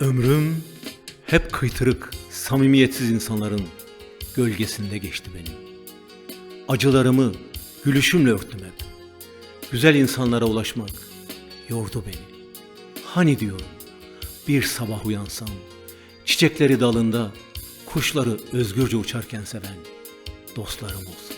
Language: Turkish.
Ömrüm hep kıytırık, samimiyetsiz insanların gölgesinde geçti benim. Acılarımı gülüşümle örttüm hep. Güzel insanlara ulaşmak yordu beni. Hani diyorum bir sabah uyansam, çiçekleri dalında, kuşları özgürce uçarken seven dostlarım olsun.